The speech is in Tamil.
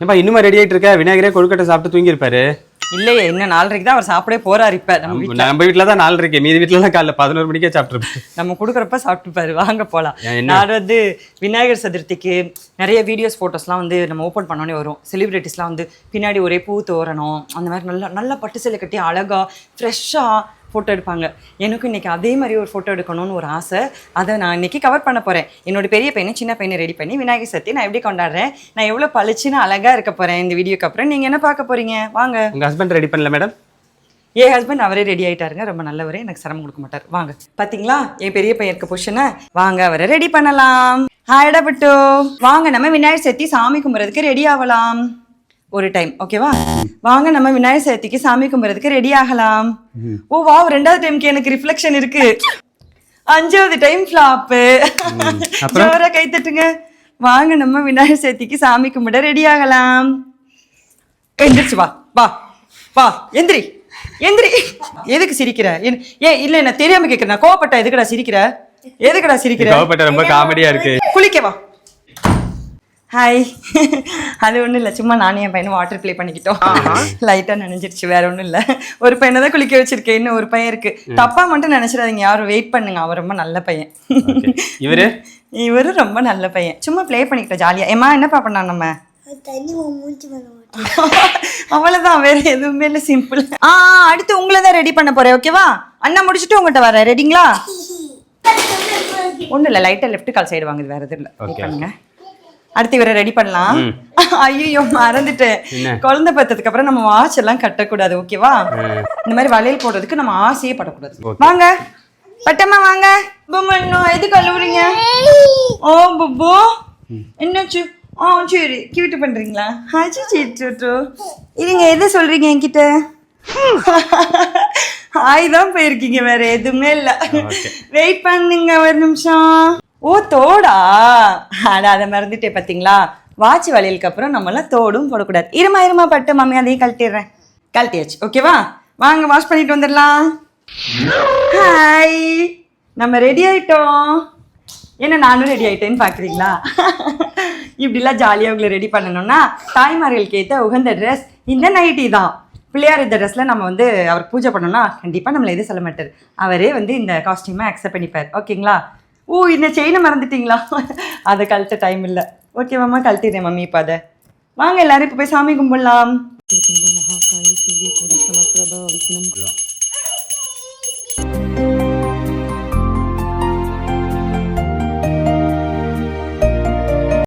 ஏப்பா இன்னுமா ரெடி ஆயிட்டு இருக்க? விநாயகரே கொழுக்கட்டை சாப்பிட்டு தூங்கி இருப்பாரு இல்லையே இன்னும் நாலரைக்கு தான் அவர் சாப்பிடவே போறாரு இப்ப. நம்ம வீட்ல நம்ம வீட்டுல தான் நாலு இருக்கு மீதி வீட்டுல தான் காலைல பதினோரு மணிக்கே சாப்பிட்டுருப்பேன் நம்ம கொடுக்குறப்ப சாப்பிட்டுப்பாரு. வாங்க போலாம். என்ன? நான் வந்து விநாயகர் சதுர்த்திக்கு நிறைய வீடியோஸ் ஃபோட்டோஸ்லாம் வந்து நம்ம ஓப்பன் பண்ணோன்னே வரும். செலிபிரிட்டிஸ்லாம் வந்து பின்னாடி ஒரே பூ தோரணம். அந்த மாதிரி நல்லா நல்லா பட்டு சேலை கட்டி அழகா ஃப்ரெஷ்ஷாக ஃபோட்டோ எடுப்பாங்க. எனக்கும் இன்னைக்கு அதே மாதிரி ஒரு ஃபோட்டோ எடுக்கணும்னு ஒரு ஆசை. அதை நான் இன்னைக்கு கவர் பண்ண போறேன். என்னோட பெரிய பையனை சின்ன பையனை ரெடி பண்ணி விநாயகர் சதுர்த்தி நான் எப்படி கொண்டாடுறேன்? நான் எவ்வளோ பளிச்சுன்னு அழகா இருக்க போறேன் இந்த வீடியோக்கு அப்புறம். நீங்க என்ன பார்க்க போறீங்க? வாங்க. உங்க ஹஸ்பண்ட் ரெடி பண்ணல மேடம் என் ஹஸ்பண்ட் அவரே ரெடி ஆயிட்டாருங்க. ரொம்ப நல்லவரே. எனக்கு சிரமம் கொடுக்க மாட்டார். வாங்க. பாத்தீங்களா? என் பெரிய பையன் இருக்க பொஷனை வாங்க அவரை ரெடி பண்ணலாம். ஹாய்டா பட்டு வாங்க நம்ம விநாயகர் சதுர்த்தி சாமி கும்பிட்றதுக்கு ரெடி ஆகலாம். ஒரு டைம் ஓகேவா வாங்க நம்ம விநாயகர் சதுர்த்திக்கு சாமி கும்பிட்றதுக்கு ரெடி ஆகலாம். ஓ வா ரெண்டாவது டைம்க்கு எனக்கு ரிஃப்ளெக்ஷன் இருக்கு. அஞ்சாவது டைம் ஃப்ளாப்பு ஜோரா கை தட்டுங்க. வாங்க நம்ம விநாயகர் சதுர்த்திக்கு சாமி கும்பிட ரெடி ஆகலாம். எந்திரிச்சு வா வா வா எந்திரி எந்திரி. எதுக்கு சிரிக்கிற? ஏன் இல்ல நான் தெரியாம கேக்குறேன். கோவப்பட்டா எதுக்குடா சிரிக்கிற? எதுக்குடா சிரிக்கிற? கோவப்பட்ட ரொம்ப காமெடியா இருக்கு. குளிக்க வா. ஹாய் அது ஒண்ணும் இல்ல. சும்மா நானும் என் பையனும் வாட்டர் ப்ளே பண்ணிக்கிட்டோம். லைட்டா நனைஞ்சிருச்சு. வேற ஒண்ணும் இல்ல. ஒரு பையனை தான் குளிக்க வச்சிருக்கேன். இன்னும் ஒரு பையன் இருக்கு. தப்பா மட்டும் நினைச்சிடாதீங்க. யாரும் வெயிட் பண்ணுங்க. அவன் ரொம்ப நல்ல பையன். இவரு? இவரு ரொம்ப நல்ல பையன். சும்மா ப்ளே பண்ணிக்கிட்டோம் ஜாலியா ஏமா என்னப்பா பண்ணான் நம்ம? அவ்வளவுதான். வேற எதுவுமே இல்ல. சிம்பிள் ஆ அடுத்து உங்களை தான் ரெடி பண்ண போறேன். ஓகேவா அண்ணா முடிச்சுட்டு உங்கள்கிட்ட வரேன். ரெடிங்களா ஒண்ணும் இல்ல. லைட்டா லெஃப்ட் கால் சைடு வாங்குது. வேற எதுவும் இல்ல. பண்ணுங்க. அடுத்து இவரை ரெடி பண்ணலாம். ஐயோ மறந்துட்டேன்? குழந்தை பார்த்ததுக்கு அப்புறம் நம்ம வாட்ச் எல்லாம் கட்டக்கூடாது ஓகேவா இந்த மாதிரி வளையல் போடுறதுக்கு நம்ம ஆசையே படக்கூடாது. வாங்க. பட்டம்மா வாங்க. பொம்மண்ணா எது கழுவுறீங்க ஓ புப்பு என்னாச்சு? ஆ சரி. கிவிட்டு பண்றீங்களா? ஆச்சு சீட்டு இருங்க எது சொல்றீங்க என்கிட்ட? ஆய் தான் போயிருக்கீங்க வேற எதுவுமே இல்ல. வெயிட் பண்ணுங்க ஒரு நிமிஷம். ஓ தோடா? அட அதை மறந்துட்டே பார்த்தீங்களா வாட்ச் வளையலுக்கு அப்புறம் நம்மளாம் தோடும் போடக்கூடாது. இருமா இருமா பட்டு மம்மி அதையும் கழட்டிடுறேன். கழட்டியாச்சு. ஓகேவா? வாங்க வாஷ் பண்ணிட்டு வந்துடலாம். ஹாய் நம்ம ரெடி ஆயிட்டோம். என்ன நானும் ரெடி ஆயிட்டேன்னு பார்க்குறீங்களா இப்படிலாம் ஜாலியாக உங்களை ரெடி பண்ணணும்னா தாய்மார்களுக்கு ஏற்ற உகந்த ட்ரெஸ் இந்த நைட்டி தான். பிள்ளையார் இந்த ட்ரெஸ்ஸில் நம்ம வந்து அவர் பூஜை பண்ணோம்னா கண்டிப்பாக நம்மளை எதுவும் சொல்ல மாட்டார். அவரே வந்து இந்த காஸ்டியூமை அக்செப்ட் பண்ணிப்பார். ஓகேங்களா? ஓ இந்த செயினை மறந்துட்டீங்களா? அதை கழட்ட டைம் இல்லை. ஓகே கழட்டிடுறேன் மம்மி இப்போ அதை. வாங்க எல்லாரும் இப்போ போய் சாமி கும்பிடலாம்.